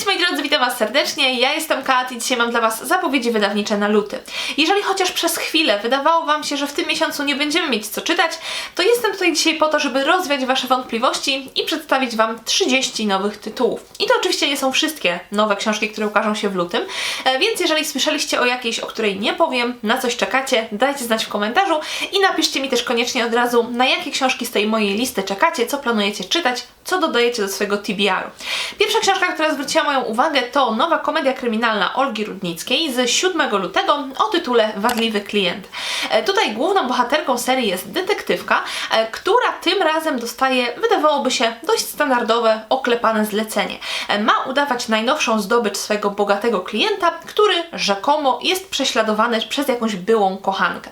Więc moi drodzy, witam Was serdecznie. Ja jestem Kat i dzisiaj mam dla Was zapowiedzi wydawnicze na luty. Jeżeli chociaż przez chwilę wydawało Wam się, że w tym miesiącu nie będziemy mieć co czytać, to jestem tutaj dzisiaj po to, żeby rozwiać Wasze wątpliwości i przedstawić Wam 30 nowych tytułów. I to oczywiście nie są wszystkie nowe książki, które ukażą się w lutym, e, więc jeżeli słyszeliście o jakiejś, o której nie powiem, na coś czekacie, dajcie znać w komentarzu i napiszcie mi też koniecznie od razu, na jakie książki z tej mojej listy czekacie, co planujecie czytać, co dodajecie do swojego TBR-u. Pierwsza książka, która zwróciła moją uwagę, to nowa komedia kryminalna Olgi Rudnickiej z 7 lutego o tytule Wadliwy klient. E, Tutaj główną bohaterką serii jest detektywka, e, która tym razem dostaje, wydawałoby się, dość standardowe, oklepane zlecenie. E, Ma udawać najnowszą zdobycz swojego bogatego klienta, który rzekomo jest prześladowany przez jakąś byłą kochankę.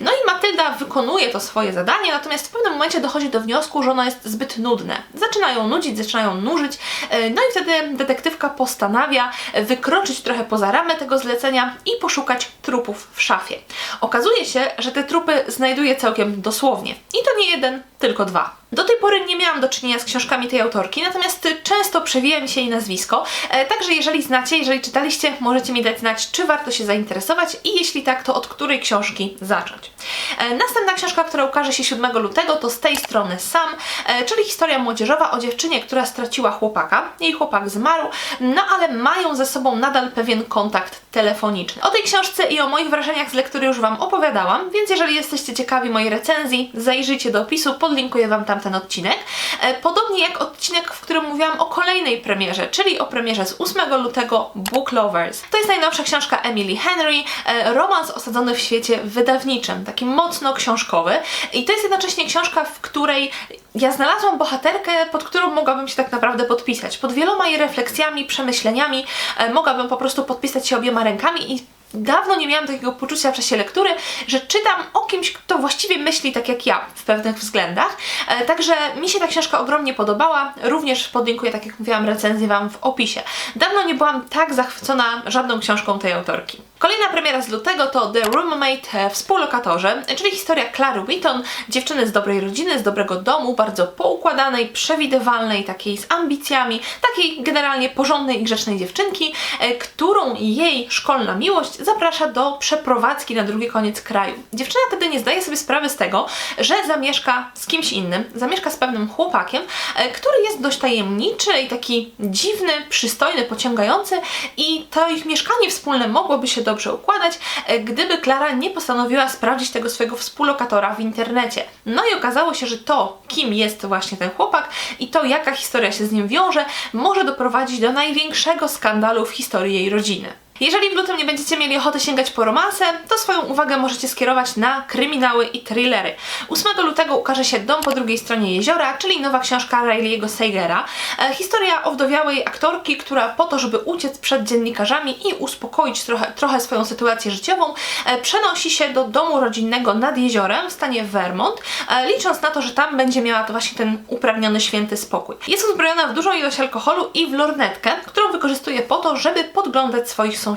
No i Matylda wykonuje to swoje zadanie, natomiast w pewnym momencie dochodzi do wniosku, że ono jest zbyt nudne. Zaczynają nudzić, zaczynają nużyć, e, no i wtedy detektywka postanawia wykroczyć trochę poza ramę tego zlecenia i poszukać trupów w szafie. Okazuje się, że te trupy znajduje całkiem dosłownie. I to nie jeden, tylko dwa. Do tej pory nie miałam do czynienia z książkami tej autorki, natomiast często przewija mi się jej nazwisko. E, także jeżeli znacie, jeżeli czytaliście, możecie mi dać znać, czy warto się zainteresować i jeśli tak, to od której książki zacząć. E, następna książka, która ukaże się 7 lutego, to z tej strony Sam, e, czyli historia młodzieżowa o dziewczynie, która straciła chłopaka. Jej chłopak zmarł, no ale mają ze sobą nadal pewien kontakt telefoniczny. O tej książce i o moich wrażeniach z lektury już Wam opowiadałam, więc jeżeli jesteście ciekawi mojej recenzji, zajrzyjcie do opisu, podlinkuję Wam tam ten odcinek. E, Podobnie jak odcinek, w którym mówiłam o kolejnej premierze, czyli o premierze z 8 lutego Book Lovers. To jest najnowsza książka Emily Henry, e, romans osadzony w świecie wydawniczym, taki mocno książkowy. I to jest jednocześnie książka, w której ja znalazłam bohaterkę, pod którą mogłabym się tak naprawdę podpisać. Pod wieloma jej refleksjami, przemyśleniami e, mogłabym po prostu podpisać się obiema rękami i dawno nie miałam takiego poczucia w czasie lektury, że czytam o kimś, kto właściwie myśli tak jak ja w pewnych względach. E, także mi się ta książka ogromnie podobała. Również podlinkuję, tak jak mówiłam, recenzję Wam w opisie. Dawno nie byłam tak zachwycona żadną książką tej autorki. Kolejna premiera z lutego to The Roommate e, Współlokatorze, czyli historia Clary Wheaton, dziewczyny z dobrej rodziny, z dobrego domu, bardzo poukładanej, przewidywalnej, takiej z ambicjami, takiej generalnie porządnej i grzecznej dziewczynki, e, którą jej szkolna miłość zaprasza do przeprowadzki na drugi koniec kraju. Dziewczyna wtedy nie zdaje sobie sprawy z tego, że zamieszka z kimś innym, zamieszka z pewnym chłopakiem, e, który jest dość tajemniczy i taki dziwny, przystojny, pociągający i to ich mieszkanie wspólne mogłoby się dobrze układać, e, gdyby Klara nie postanowiła sprawdzić tego swojego współlokatora w internecie. No i okazało się, że to, kim jest właśnie ten chłopak i to, jaka historia się z nim wiąże, może doprowadzić do największego skandalu w historii jej rodziny. Jeżeli w lutym nie będziecie mieli ochoty sięgać po romanse, to swoją uwagę możecie skierować na kryminały i thrillery. 8 lutego ukaże się Dom po drugiej stronie jeziora, czyli nowa książka Riley'ego Seigera. E, historia owdowiałej aktorki, która po to, żeby uciec przed dziennikarzami i uspokoić trochę, trochę swoją sytuację życiową, e, przenosi się do domu rodzinnego nad jeziorem w stanie Vermont, e, licząc na to, że tam będzie miała to właśnie ten upragniony święty spokój. Jest uzbrojona w dużą ilość alkoholu i w lornetkę, którą wykorzystuje po to, żeby podglądać swoich sąsiadów.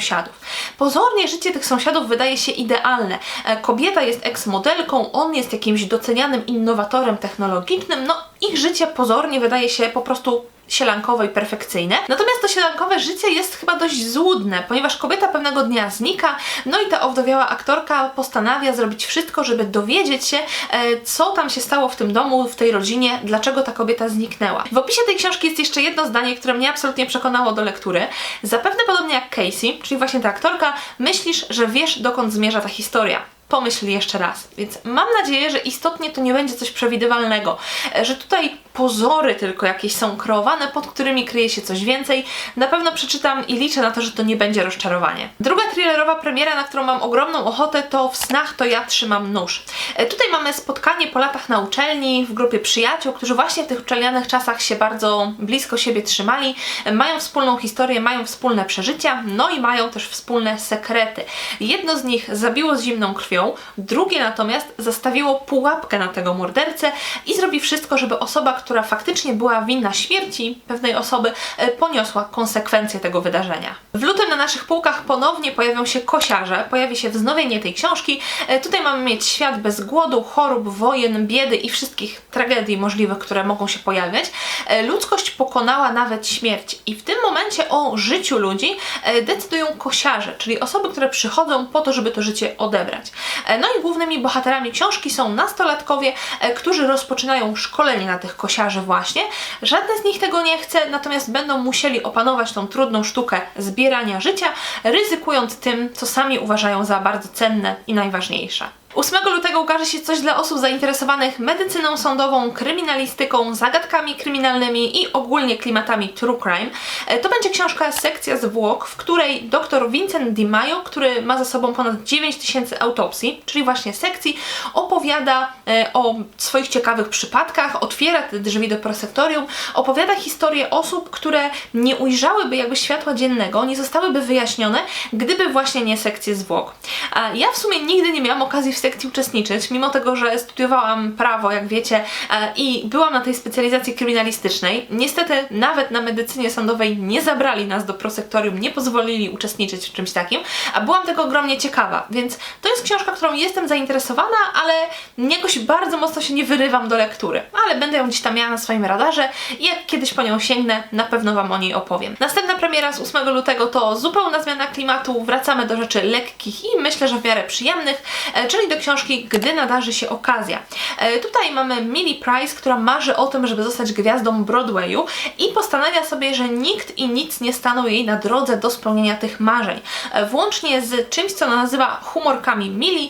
Pozornie życie tych sąsiadów wydaje się idealne. E, Kobieta jest eks-modelką, on jest jakimś docenianym innowatorem technologicznym, no ich życie pozornie wydaje się po prostu sielankowe i perfekcyjne. Natomiast to sielankowe życie jest chyba dość złudne, ponieważ kobieta pewnego dnia znika, no i ta owdowiała aktorka postanawia zrobić wszystko, żeby dowiedzieć się, e, co tam się stało w tym domu, w tej rodzinie, dlaczego ta kobieta zniknęła. W opisie tej książki jest jeszcze jedno zdanie, które mnie absolutnie przekonało do lektury. Zapewne podobnie jak Casey, czyli właśnie ta aktorka, myślisz, że wiesz, dokąd zmierza ta historia pomyśl jeszcze raz. Więc mam nadzieję, że istotnie to nie będzie coś przewidywalnego, e, że tutaj pozory tylko jakieś są kreowane, pod którymi kryje się coś więcej. Na pewno przeczytam i liczę na to, że to nie będzie rozczarowanie. Druga thrillerowa premiera, na którą mam ogromną ochotę, to W snach to ja trzymam nóż. E, Tutaj mamy spotkanie po latach na uczelni w grupie przyjaciół, którzy właśnie w tych uczelnianych czasach się bardzo blisko siebie trzymali, e, mają wspólną historię, mają wspólne przeżycia, no i mają też wspólne sekrety. Jedno z nich zabiło z zimną krwią, drugie natomiast zastawiło pułapkę na tego mordercę i zrobi wszystko, żeby osoba, która faktycznie była winna śmierci pewnej osoby, e, poniosła konsekwencje tego wydarzenia. W lutym na naszych półkach ponownie pojawią się kosiarze, pojawi się wznowienie tej książki. E, Tutaj mamy mieć świat bez głodu, chorób, wojen, biedy i wszystkich tragedii możliwych, które mogą się pojawiać. E, Ludzkość pokonała nawet śmierć i w tym momencie o życiu ludzi decydują kosiarze, czyli osoby, które przychodzą po to, żeby to życie odebrać. E, No i głównymi bohaterami książki są nastolatkowie, e, którzy rozpoczynają szkolenie na tych kosiarzy właśnie. Żadne z nich tego nie chce, natomiast będą musieli opanować tą trudną sztukę zbierania życia, ryzykując tym, co sami uważają za bardzo cenne i najważniejsze. 8 lutego ukaże się coś dla osób zainteresowanych medycyną sądową, kryminalistyką, zagadkami kryminalnymi i ogólnie klimatami true crime. E, To będzie książka Sekcja zwłok, w której dr Vincent Di Maio, który ma za sobą ponad 9 tysięcy autopsji, czyli właśnie sekcji, opowiada e, o swoich ciekawych przypadkach, otwiera te drzwi do prosektorium, opowiada historię osób, które nie ujrzałyby jakby światła dziennego, nie zostałyby wyjaśnione, gdyby właśnie nie sekcje zwłok. A ja w sumie nigdy nie miałam okazji w sekcji uczestniczyć, mimo tego, że studiowałam prawo, jak wiecie, e, i byłam na tej specjalizacji kryminalistycznej. Niestety nawet na medycynie sądowej nie zabrali nas do prosektorium, nie pozwolili uczestniczyć w czymś takim, a byłam tego ogromnie ciekawa, więc to jest książka, którą jestem zainteresowana, ale jakoś bardzo mocno się nie wyrywam do lektury, ale będę ją gdzieś tam miała na swoim radarze i jak kiedyś po nią sięgnę, na pewno Wam o niej opowiem. Następna premiera z 8 lutego to zupełna zmiana klimatu, wracamy do rzeczy lekkich i myślę, że w miarę przyjemnych, e, czyli do książki Gdy nadarzy się okazja. E, Tutaj mamy Millie Price, która marzy o tym, żeby zostać gwiazdą Broadwayu i postanawia sobie, że nikt i nic nie staną jej na drodze do spełnienia tych marzeń. E, Włącznie z czymś, co nazywa humorkami Millie,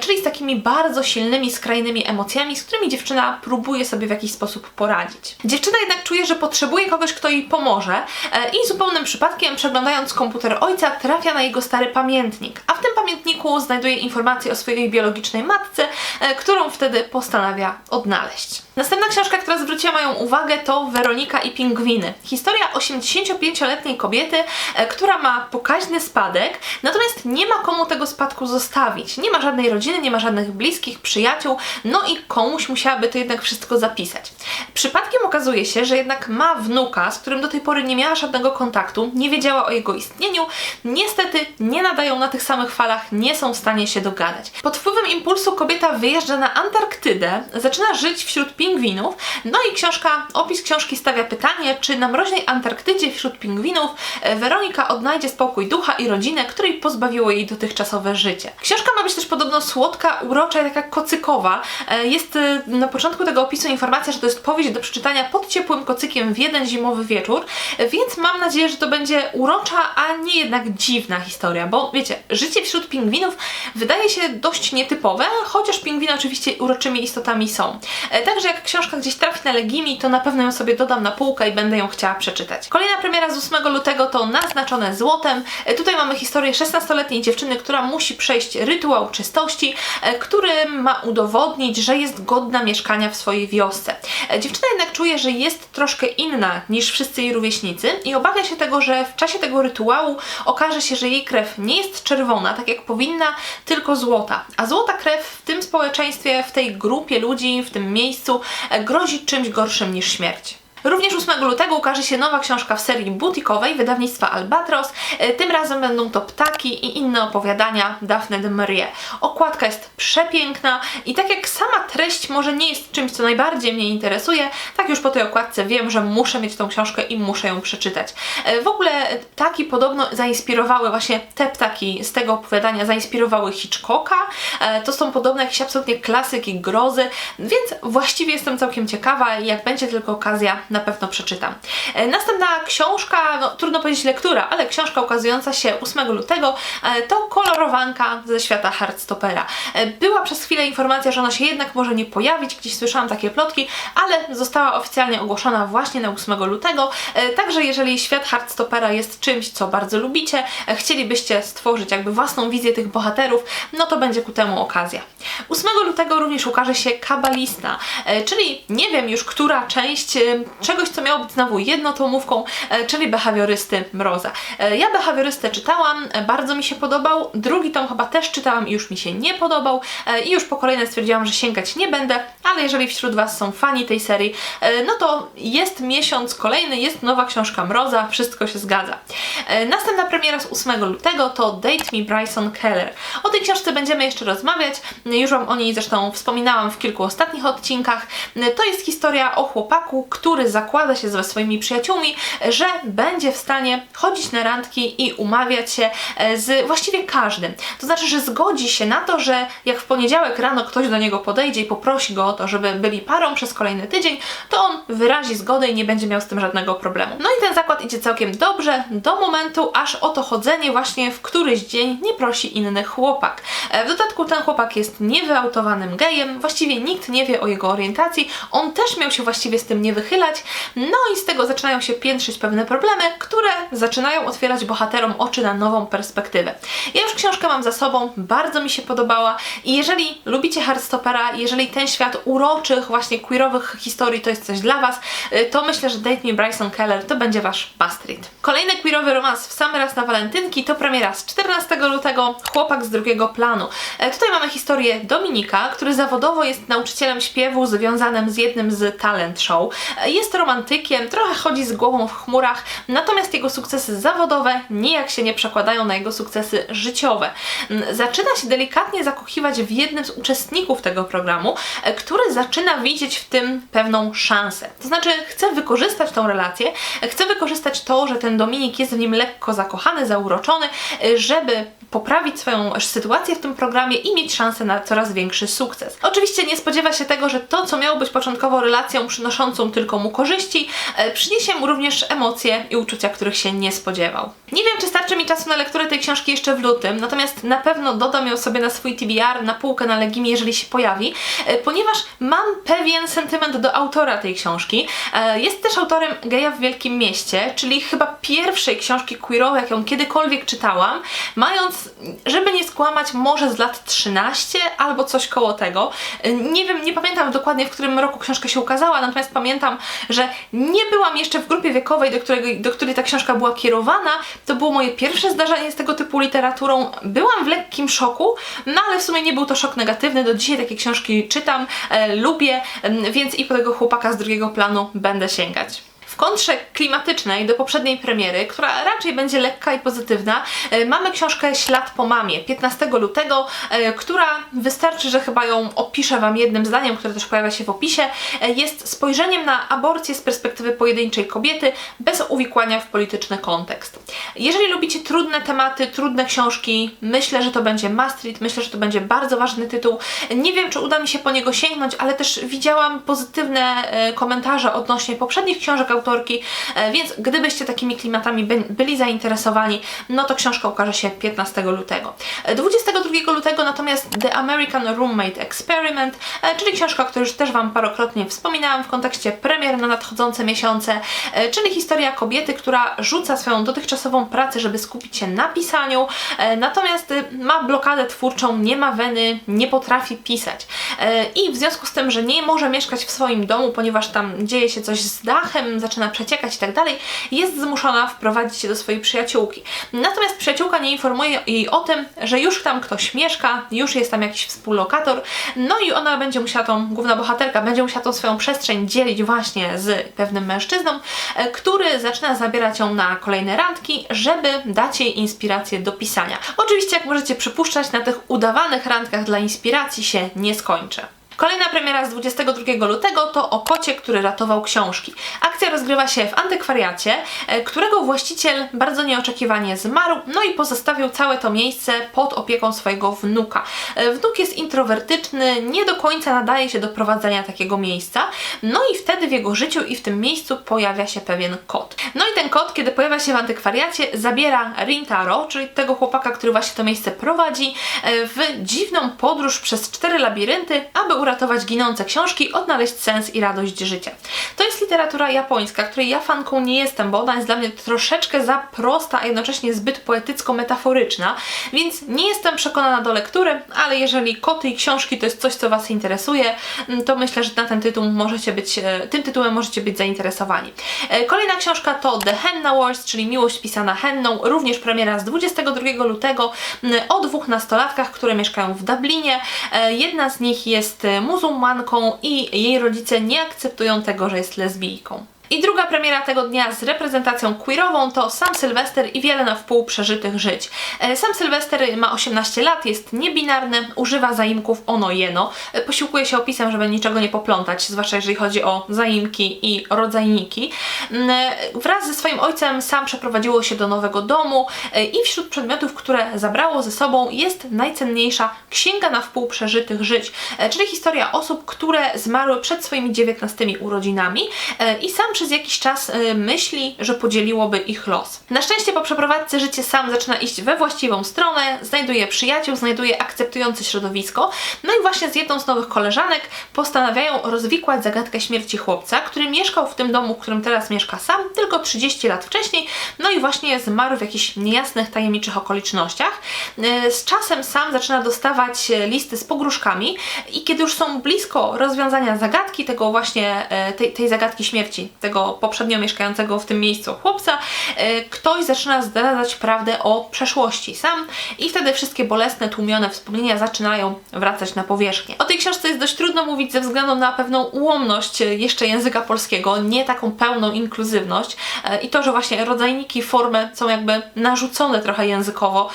czyli z takimi bardzo silnymi, skrajnymi emocjami, z którymi dziewczyna próbuje sobie w jakiś sposób poradzić. Dziewczyna jednak czuje, że potrzebuje kogoś, kto jej pomoże e, i zupełnym przypadkiem, przeglądając komputer ojca, trafia na jego stary pamiętnik. A w tym pamiętniku znajduje informacje o swojej biologicznej matce, e, którą wtedy postanawia odnaleźć. Następna książka, która zwróciła moją uwagę, to Weronika i pingwiny. Historia 85-letniej kobiety, e, która ma pokaźny spadek, natomiast nie ma komu tego spadku zostawić. Nie ma żadnej rodziny, nie ma żadnych bliskich, przyjaciół, no i komuś musiałaby to jednak wszystko zapisać. Przypadkiem okazuje się, że jednak ma wnuka, z którym do tej pory nie miała żadnego kontaktu, nie wiedziała o jego istnieniu. Niestety nie nadają na tych samych falach, nie są w stanie się dogadać. Pod impulsu kobieta wyjeżdża na Antarktydę, zaczyna żyć wśród pingwinów, no i książka, opis książki stawia pytanie, czy na mroźnej Antarktydzie wśród pingwinów e, Weronika odnajdzie spokój ducha i rodzinę, której pozbawiło jej dotychczasowe życie. Książka ma być też podobno słodka, urocza i taka kocykowa. E, Jest e, na początku tego opisu informacja, że to jest powieść do przeczytania pod ciepłym kocykiem w jeden zimowy wieczór, więc mam nadzieję, że to będzie urocza, a nie jednak dziwna historia, bo wiecie, życie wśród pingwinów wydaje się dość nietypowe, chociaż pingwiny oczywiście uroczymi istotami są. E, Także jak książka gdzieś trafi na Legimi, to na pewno ją sobie dodam na półkę i będę ją chciała przeczytać. Kolejna premiera z 8 lutego to Naznaczone złotem. E, Tutaj mamy historię 16-letniej dziewczyny, która musi przejść rytuał czystości, e, który ma udowodnić, że jest godna mieszkania w swojej wiosce. Dziewczyna jednak czuje, że jest troszkę inna niż wszyscy jej rówieśnicy i obawia się tego, że w czasie tego rytuału okaże się, że jej krew nie jest czerwona, tak jak powinna, tylko złota. A złota krew w tym społeczeństwie, w tej grupie ludzi, w tym miejscu e, grozi czymś gorszym niż śmierć. Również 8 lutego ukaże się nowa książka w serii butikowej wydawnictwa Albatros. E, Tym razem będą to ptaki i inne opowiadania Daphne de Maurier. Okładka jest przepiękna i tak jak sama treść może nie jest czymś, co najbardziej mnie interesuje, tak już po tej okładce wiem, że muszę mieć tą książkę i muszę ją przeczytać. E, W ogóle ptaki podobno zainspirowały właśnie te ptaki z tego opowiadania, zainspirowały Hitchcocka. E, To są podobne jakieś absolutnie klasyki, grozy, więc właściwie jestem całkiem ciekawa i jak będzie tylko okazja, na pewno przeczytam. E, Następna książka, no trudno powiedzieć lektura, ale książka ukazująca się 8 lutego e, to kolorowanka ze świata Heartstopera. E, Była przez chwilę informacja, że ona się jednak może nie pojawić, gdzieś słyszałam takie plotki, ale została oficjalnie ogłoszona właśnie na 8 lutego, także jeżeli świat Heartstopera jest czymś, co bardzo lubicie, chcielibyście stworzyć jakby własną wizję tych bohaterów, no to będzie ku temu okazja. 8 lutego również ukaże się Kabalista, czyli nie wiem już, która część, czegoś, co miało być znowu jednotomówką, e, czyli behawiorysty Mroza. E, Ja behawiorystę czytałam, e, bardzo mi się podobał, drugi tom chyba też czytałam i już mi się nie podobał i już po kolejne stwierdziłam, że sięgać nie będę, ale jeżeli wśród Was są fani tej serii, no to jest miesiąc kolejny, jest nowa książka Mroza, wszystko się zgadza. Następna premiera z 8 lutego to Date Me Bryson Keller. O tej książce będziemy jeszcze rozmawiać, już Wam o niej zresztą wspominałam w kilku ostatnich odcinkach. To jest historia o chłopaku, który zakłada się ze swoimi przyjaciółmi, że będzie w stanie chodzić na randki i umawiać się e, z właściwie każdym. To znaczy, że zgodzi się na to, że jak w poniedziałek rano ktoś do niego podejdzie i poprosi go o to, żeby byli parą przez kolejny tydzień, to on wyrazi zgodę i nie będzie miał z tym żadnego problemu. No i ten zakład idzie całkiem dobrze do momentu, aż o to chodzenie właśnie w któryś dzień nie prosi inny chłopak. E, W dodatku ten chłopak jest niewyautowanym gejem, właściwie nikt nie wie o jego orientacji, on też miał się właściwie z tym nie wychylać, no i z tego zaczynają się piętrzyć pewne problemy, które zaczynają otwierać bohaterom oczy na nową perspektywę. Ja już książkę mam za sobą, bardzo mi się podobała i jeżeli lubicie Hardstopera, jeżeli ten świat uroczych, właśnie queerowych historii to jest coś dla Was, y, to myślę, że Date Me Bryson Keller to będzie Wasz must. Kolejny queerowy romans w sam raz na walentynki to premiera z 14 lutego, Chłopak z drugiego planu. E, Tutaj mamy historię Dominika, który zawodowo jest nauczycielem śpiewu związanym z jednym z talent show. E, Jest romantykiem, trochę chodzi z głową w chmurach, natomiast jego sukcesy zawodowe nijak się nie przekładają na jego sukcesy życiowe. Mm, Zaczyna się delikatnie zakochiwać w jednym z uczestników tego programu, e, który zaczyna widzieć w tym pewną szansę. To znaczy, chce wykorzystać tą relację, e, chce wykorzystać to, że ten Dominik jest w nim lekko zakochany, zauroczony, e, żeby poprawić swoją sytuację w tym programie i mieć szansę na coraz większy sukces. Oczywiście nie spodziewa się tego, że to, co miało być początkowo relacją przynoszącą tylko mu korzyści, e, przyniesie mu również emocje i uczucia, których się nie spodziewał. Nie wiem, czy starczy mi czasu na lekturę tej książki jeszcze w lutym, natomiast na pewno dodam ją sobie na swój TBR, na półkę na Legimie, jeżeli się pojawi, e, ponieważ mam pewien sentyment do autora tej książki. E, Jest też autorem Geja w Wielkim Mieście, czyli chyba pierwszej książki queerowej, jaką kiedykolwiek czytałam, mając, żeby nie skłamać, może z lat 13 albo coś koło tego. Nie wiem, nie pamiętam dokładnie, w którym roku książka się ukazała, natomiast pamiętam, że nie byłam jeszcze w grupie wiekowej, do, którego, do której ta książka była kierowana. To było moje pierwsze zdarzenie z tego typu literaturą. Byłam w lekkim szoku, no ale w sumie nie był to szok negatywny. Do dzisiaj takie książki czytam, e, lubię, więc i po tego chłopaka z drugiego planu będę sięgać. W kontrze klimatycznej do poprzedniej premiery, która raczej będzie lekka i pozytywna, e, mamy książkę Ślad po mamie 15 lutego, e, która wystarczy, że chyba ją opiszę Wam jednym zdaniem, które też pojawia się w opisie. E, Jest spojrzeniem na aborcję z perspektywy pojedynczej kobiety, bez uwikłania w polityczny kontekst. Jeżeli lubicie trudne tematy, trudne książki, myślę, że to będzie read, myślę, że to będzie bardzo ważny tytuł. Nie wiem, czy uda mi się po niego sięgnąć, ale też widziałam pozytywne e, komentarze odnośnie poprzednich książek autorki, e, więc gdybyście takimi klimatami by, byli zainteresowani, no to książka ukaże się 15 lutego. E, 22 lutego natomiast The American Roommate Experiment, e, czyli książka, o której już też Wam parokrotnie wspominałam w kontekście premier na nadchodzące miesiące, e, czyli historia kobiety, która rzuca swoją dotychczasową pracę, żeby skupić się na pisaniu, e, natomiast y, ma blokadę twórczą, nie ma weny, nie potrafi pisać. E, I w związku z tym, że nie może mieszkać w swoim domu, ponieważ tam dzieje się coś z dachem, zaczyna przeciekać i tak dalej, jest zmuszona wprowadzić się do swojej przyjaciółki. Natomiast przyjaciółka nie informuje jej o tym, że już tam ktoś mieszka, już jest tam jakiś współlokator, no i ona będzie musiała tą, główna bohaterka, będzie musiała tą swoją przestrzeń dzielić właśnie z pewnym mężczyzną, e, który zaczyna zabierać ją na kolejne randki, żeby dać jej inspirację do pisania. Oczywiście, jak możecie przypuszczać, na tych udawanych randkach dla inspiracji się nie skończy. Kolejna premiera z 22 lutego to o kocie, który ratował książki. Akcja rozgrywa się w antykwariacie, e, którego właściciel bardzo nieoczekiwanie zmarł, no i pozostawił całe to miejsce pod opieką swojego wnuka. E, Wnuk jest introwertyczny, nie do końca nadaje się do prowadzenia takiego miejsca, no i wtedy w jego życiu i w tym miejscu pojawia się pewien kot. No i ten kot, kiedy pojawia się w antykwariacie, zabiera Rintaro, czyli tego chłopaka, który właśnie to miejsce prowadzi, e, w dziwną podróż przez cztery labirynty, aby uratować ginące książki, odnaleźć sens i radość życia. To jest literatura japońska, której ja fanką nie jestem, bo ona jest dla mnie troszeczkę za prosta, a jednocześnie zbyt poetycko-metaforyczna, więc nie jestem przekonana do lektury, ale jeżeli koty i książki to jest coś, co Was interesuje, mm, to myślę, że na ten tytuł możecie być, e, tym tytułem możecie być zainteresowani. E, Kolejna książka to The Henna Wars, czyli Miłość pisana henną, również premiera z 22 lutego mm, o dwóch nastolatkach, które mieszkają w Dublinie. E, Jedna z nich jest muzułmanką i jej rodzice nie akceptują tego, że jest lesbijką. I druga premiera tego dnia z reprezentacją queerową to Sam Sylwester i wiele na wpół przeżytych żyć. E, Sam Sylwester ma 18 lat, jest niebinarny, używa zaimków ono jeno, e, posiłkuje się opisem, żeby niczego nie poplątać, zwłaszcza jeżeli chodzi o zaimki i rodzajniki. Mm, e, Wraz ze swoim ojcem sam przeprowadziło się do nowego domu i wśród przedmiotów, które zabrało ze sobą jest najcenniejsza księga na wpół przeżytych żyć, czyli historia osób, które zmarły przed swoimi 19 urodzinami i sam przez jakiś czas e, myśli, że podzieliłoby ich los. Na szczęście po przeprowadzce życie sam zaczyna iść we właściwą stronę, znajduje przyjaciół, znajduje akceptujące środowisko, no i właśnie z jedną z nowych koleżanek postanawiają rozwikłać zagadkę śmierci chłopca, który mieszkał w tym domu, w którym teraz mieszka sam, tylko 30 lat wcześniej, no i właśnie zmarł w jakichś niejasnych, tajemniczych okolicznościach. E, Z czasem sam zaczyna dostawać e, listy z pogróżkami i kiedy już są blisko rozwiązania zagadki, tego właśnie, tej, tej zagadki śmierci, tego poprzednio mieszkającego w tym miejscu chłopca, e, ktoś zaczyna zdradzać prawdę o przeszłości sam i wtedy wszystkie bolesne, tłumione wspomnienia zaczynają wracać na powierzchnię. O tej książce jest dość trudno mówić ze względu na pewną ułomność e, jeszcze języka polskiego, nie taką pełną inkluzywność e, i to, że właśnie rodzajniki, formy są jakby narzucone trochę językowo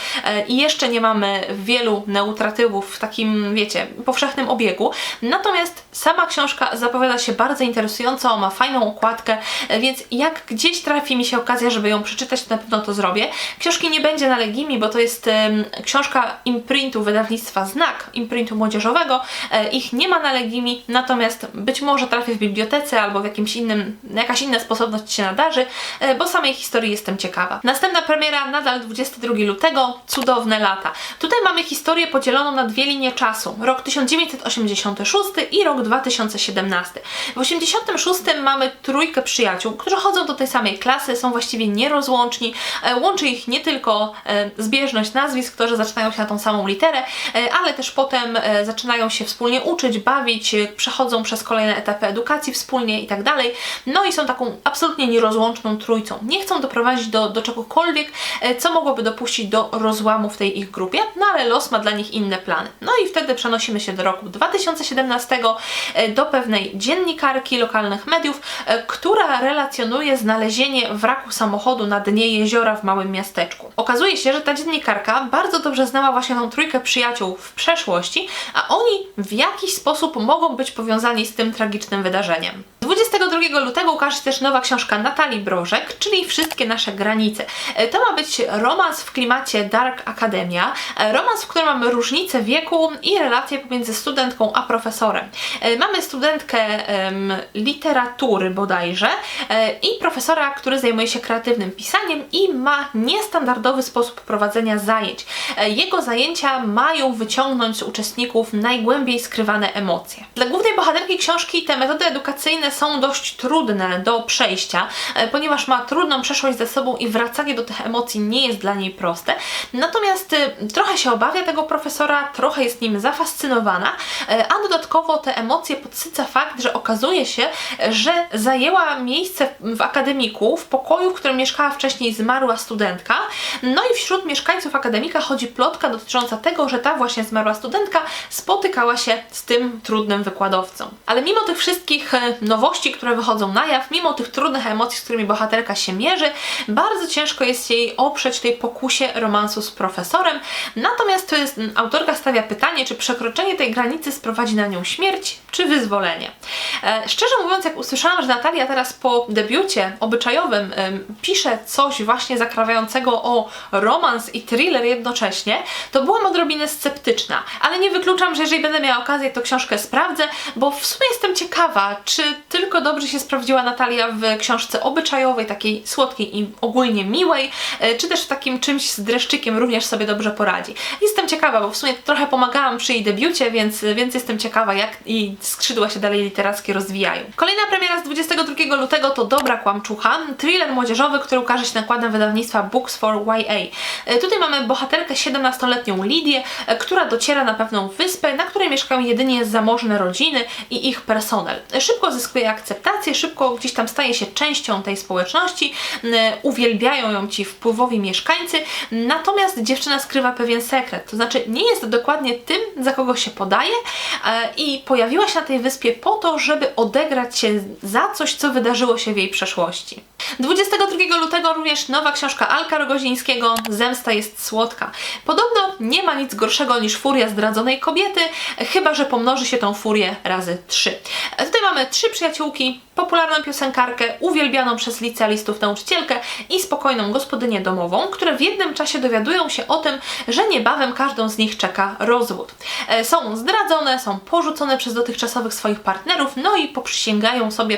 i jeszcze nie mamy wielu neutratywów w takim, wiecie, powszechnym obiegu. Natomiast sama książka zapowiada się bardzo interesująco, ma fajną więc jak gdzieś trafi mi się okazja, żeby ją przeczytać, to na pewno to zrobię. Książki nie będzie na Legimi, bo to jest książka imprintu wydawnictwa Znak, imprintu młodzieżowego. E, ich nie ma na Legimi, natomiast być może trafię w bibliotece albo w jakimś innym, jakaś inna sposobność się nadarzy, e, bo samej historii jestem ciekawa. Następna premiera nadal 22 lutego, Cudowne lata. Tutaj mamy historię podzieloną na dwie linie czasu. Rok 1986 i rok 2017. W 86 mamy trójkę przyjaciół, którzy chodzą do tej samej klasy, są właściwie nierozłączni. E, Łączy ich nie tylko e, zbieżność nazwisk, którzy zaczynają się na tą samą literę, e, ale też potem zaczynają się wspólnie uczyć, bawić, przechodzą przez kolejne etapy edukacji wspólnie i tak dalej. No i są taką absolutnie nierozłączną trójcą. Nie chcą doprowadzić do, do czegokolwiek, co mogłoby dopuścić do rozłamu w tej ich grupie, no ale los ma dla nich inne plany. No i wtedy przenosimy się do roku 2017, e, do pewnej dziennikarki lokalnych mediów, e, która relacjonuje znalezienie wraku samochodu na dnie jeziora w małym miasteczku. Okazuje się, że ta dziennikarka bardzo dobrze znała właśnie tą trójkę przyjaciół w przeszłości, a oni w jakiś sposób mogą być powiązani z tym tragicznym wydarzeniem. 22 lutego ukaże się też nowa książka Natalii Brożek, czyli Wszystkie nasze granice. E, To ma być romans w klimacie Dark Academia, e, romans, w którym mamy różnicę wieku i relacje pomiędzy studentką a profesorem. E, Mamy studentkę em, literatury bodajże e, i profesora, który zajmuje się kreatywnym pisaniem i ma niestandardowy sposób prowadzenia zajęć. E, Jego zajęcia mają wyciągnąć z uczestników najgłębiej skrywane emocje. Dla głównej bohaterki książki te metody edukacyjne są dość trudne do przejścia, e, ponieważ ma trudną przeszłość ze sobą i wracanie do tych emocji nie jest dla niej proste. Natomiast trochę się obawia tego profesora, trochę jest nim zafascynowana, a dodatkowo te emocje podsyca fakt, że okazuje się, że zajęła miejsce w akademiku, w pokoju, w którym mieszkała wcześniej zmarła studentka. No i wśród mieszkańców akademika chodzi plotka dotycząca tego, że ta właśnie zmarła studentka spotykała się z tym trudnym wykładowcą. Ale mimo tych wszystkich e, nowości, które wychodzą na jaw, mimo tych trudnych emocji, z którymi bohaterka się mierzy, bardzo ciężko jest jej oprzeć tej pokusie romansu z profesorem. Natomiast to jest, autorka stawia pytanie, czy przekroczenie tej granicy sprowadzi na nią śmierć, czy wyzwolenie. E, szczerze mówiąc, jak usłyszałam, że Natalia teraz po debiucie obyczajowym em, pisze coś właśnie zakrawającego o romans i thriller jednocześnie, to byłam odrobinę sceptyczna. Ale nie wykluczam, że jeżeli będę miała okazję, to książkę sprawdzę, bo w sumie jestem ciekawa, czy tylko dobrze się sprawdziła Natalia w książce obyczajowej, takiej słodkiej i ogólnie miłej, e, czy też w takim czymś z dreszczykiem również sobie dobrze poradzi. Jestem ciekawa, bo w sumie trochę pomagałam przy jej debiucie, więc, więc jestem ciekawa, jak i skrzydła się dalej literackie rozwijają. Kolejna premiera z 22 lutego to Dobra Kłamczucha, thriller młodzieżowy, który ukaże się nakładem wydawnictwa Books for YA. E, Tutaj mamy bohaterkę 17-letnią Lidię, e, która dociera na pewną wyspę, na której mieszkają jedynie zamożne rodziny i ich personel. E, Szybko zyskuje akceptację, szybko gdzieś tam staje się częścią tej społeczności, uwielbiają ją ci wpływowi mieszkańcy, natomiast dziewczyna skrywa pewien sekret, to znaczy nie jest dokładnie tym, za kogo się podaje i pojawiła się na tej wyspie po to, żeby odegrać się za coś, co wydarzyło się w jej przeszłości. 22 lutego również nowa książka Alka Rogozińskiego Zemsta jest słodka. Podobno nie ma nic gorszego niż furia zdradzonej kobiety, chyba że pomnoży się tą furię razy trzy. Tutaj mamy trzy przyjaciółki, popularną piosenkarkę, uwielbianą przez licealistów nauczycielkę i spokojną gospodynię domową, które w jednym czasie dowiadują się o tym, że niebawem każdą z nich czeka rozwód. E, Są zdradzone, są porzucone przez dotychczasowych swoich partnerów, no i poprzysięgają sobie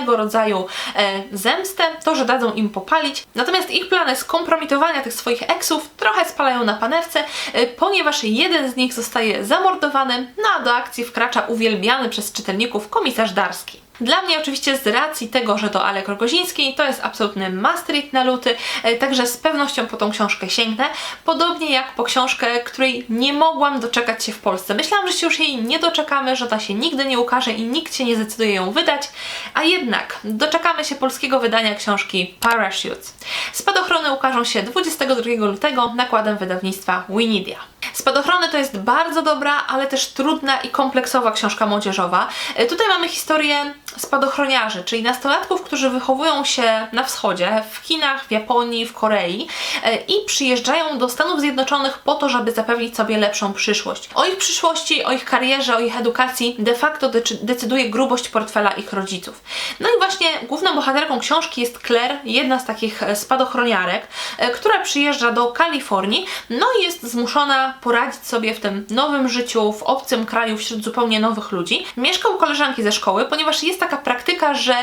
pewnego rodzaju e, zemstę, to, że dadzą im popalić. Natomiast ich plany skompromitowania tych swoich eksów trochę spalają na panewce, e, ponieważ jeden z nich zostaje zamordowany, no a do akcji wkracza uwielbiany przez czytelników komisarz Darski. Dla mnie oczywiście z racji tego, że to Alek Rogoziński, to jest absolutny must read na luty, e, także z pewnością po tą książkę sięgnę, podobnie jak po książkę, której nie mogłam doczekać się w Polsce. Myślałam, że się już jej nie doczekamy, że ta się nigdy nie ukaże i nikt się nie zdecyduje ją wydać, a jednak doczekamy się polskiego wydania książki Parachutes. Spadochrony ukażą się 22 lutego nakładem wydawnictwa Winidia. Spadochrony to jest bardzo dobra, ale też trudna i kompleksowa książka młodzieżowa. E, Tutaj mamy historię spadochroniarzy, czyli nastolatków, którzy wychowują się na wschodzie, w Chinach, w Japonii, w Korei e, i przyjeżdżają do Stanów Zjednoczonych po to, żeby zapewnić sobie lepszą przyszłość. O ich przyszłości, o ich karierze, o ich edukacji de facto decy- decyduje grubość portfela ich rodziców. No i właśnie główną bohaterką książki jest Claire, jedna z takich e, spadochroniarek, e, która przyjeżdża do Kalifornii, no i jest zmuszona poradzić sobie w tym nowym życiu, w obcym kraju, wśród zupełnie nowych ludzi. Mieszka u koleżanki ze szkoły, ponieważ jest taka praktyka, że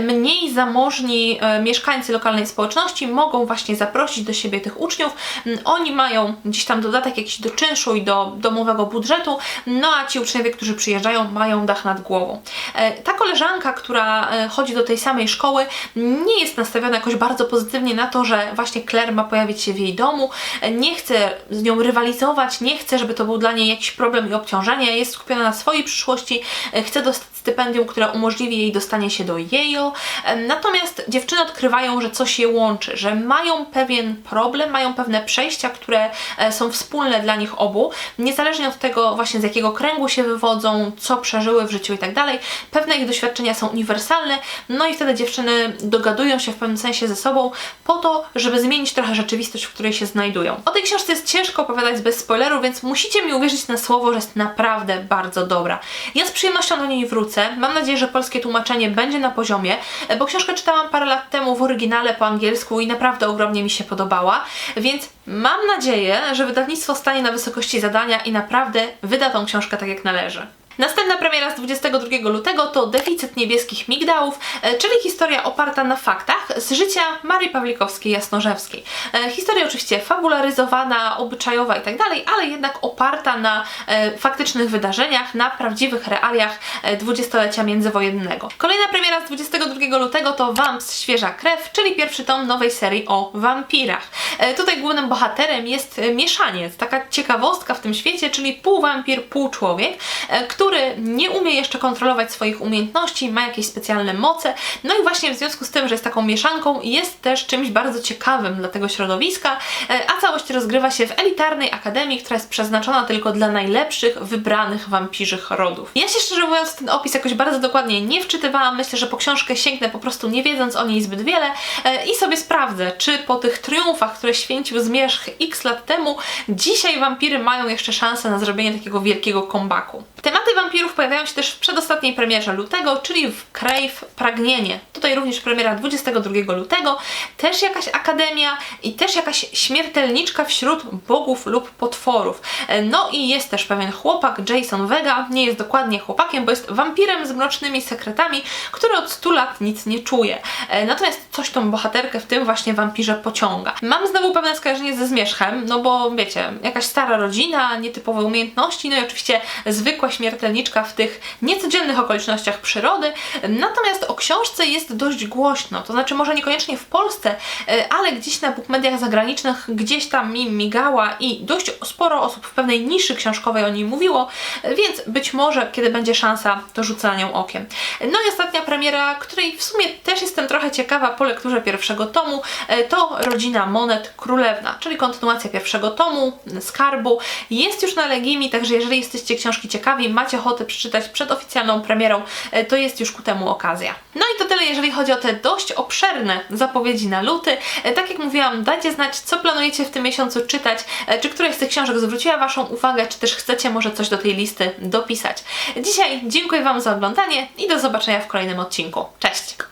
mniej zamożni e, mieszkańcy lokalnej społeczności mogą właśnie zaprosić do siebie tych uczniów. Mm, Oni mają gdzieś tam dodatek jakiś do czynszu i do domowego budżetu, no a ci uczniowie, którzy przyjeżdżają, mają dach nad głową. E, Ta koleżanka, która e, chodzi do tej samej szkoły, nie jest nastawiona jakoś bardzo pozytywnie na to, że właśnie Claire ma pojawić się w jej domu, nie chce z nią rywalizować, nie chce, żeby to był dla niej jakiś problem i obciążenie, jest skupiona na swojej przyszłości, chce dostać stypendium, które umożliwi jej dostanie się do Yale. Natomiast dziewczyny odkrywają, że coś je łączy, że mają pewien problem, mają pewne przejścia, które e, są wspólne dla nich obu, niezależnie od tego właśnie z jakiego kręgu się wywodzą, co przeżyły w życiu i tak dalej. Pewne ich doświadczenia są uniwersalne, no i wtedy dziewczyny dogadują się w pewnym sensie ze sobą po to, żeby zmienić trochę rzeczywistość, w której się znajdują. O tej książce jest ciężko opowiadać bez spoileru, więc musicie mi uwierzyć na słowo, że jest naprawdę bardzo dobra. Ja z przyjemnością do niej wrócę. Mam nadzieję, że polskie tłumaczenie będzie na poziomie, bo książkę czytałam parę lat temu w oryginale po angielsku i naprawdę ogromnie mi się podobała, więc mam nadzieję, że wydawnictwo stanie na wysokości zadania i naprawdę wyda tą książkę tak jak należy. Następna premiera z 22 lutego to Deficyt niebieskich migdałów, e, czyli historia oparta na faktach z życia Marii Pawlikowskiej-Jasnorzewskiej. E, Historia oczywiście fabularyzowana, obyczajowa i tak ale jednak oparta na e, faktycznych wydarzeniach, na prawdziwych realiach dwudziestolecia międzywojennego. Kolejna premiera z 22 lutego to Vamps Świeża Krew, czyli pierwszy tom nowej serii o wampirach. Tutaj głównym bohaterem jest mieszaniec, taka ciekawostka w tym świecie, czyli pół wampir, pół człowiek, e, który nie umie jeszcze kontrolować swoich umiejętności, ma jakieś specjalne moce, no i właśnie w związku z tym, że jest taką mieszanką, jest też czymś bardzo ciekawym dla tego środowiska, e, a całość rozgrywa się w elitarnej akademii, która jest przeznaczona tylko dla najlepszych, wybranych wampirzych rodów. Ja się szczerze mówiąc ten opis jakoś bardzo dokładnie nie wczytywałam, myślę, że po książkę sięgnę po prostu nie wiedząc o niej zbyt wiele e, i sobie sprawdzę, czy po tych triumfach, które święcił Zmierzch x lat temu, dzisiaj wampiry mają jeszcze szansę na zrobienie takiego wielkiego comebacku. Tematy wampirów pojawiają się też w przedostatniej premierze lutego, czyli w Crave Pragnienie. Tutaj również premiera 22 lutego, też jakaś akademia i też jakaś śmiertelniczka wśród bogów lub potworów. E, No i jest też pewien chłopak, Jason Vega, nie jest dokładnie chłopakiem, bo jest wampirem z mrocznymi sekretami, który od 100 lat nic nie czuje. E, Natomiast coś tą bohaterkę w tym właśnie wampirze pociąga. Mam znowu pewne skojarzenie ze Zmierzchem, no bo wiecie, jakaś stara rodzina, nietypowe umiejętności, no i oczywiście zwykła śmiertelniczka w tych niecodziennych okolicznościach przyrody. Natomiast o książce jest dość głośno, to znaczy może niekoniecznie w Polsce, e, ale gdzieś na bookmediach zagranicznych gdzieś tam mi migała i dość sporo osób w pewnej niszy książkowej o niej mówiło, e, więc być może kiedy będzie szansa, to rzucę na nią okiem. No i ostatnia premiera, której w sumie też jestem trochę ciekawa po lekturze pierwszego tomu, e, to Rodzina Monet Królewna, czyli kontynuacja pierwszego tomu, Skarbu. Jest już na Legimi, także jeżeli jesteście książki ciekawi, macie ochotę przeczytać przed oficjalną premierą, e, to jest już ku temu okazja. No i to tyle, jeżeli chodzi o te dość obszerne zapowiedzi na luty. E, Tak jak mówiłam, dajcie znać, co planujecie w tym miesiącu czytać, e, czy któraś z tych książek zwróciła Waszą uwagę, czy też chcecie może coś do tej listy dopisać. Dzisiaj dziękuję Wam za oglądanie i do zobaczenia w kolejnym odcinku. Cześć!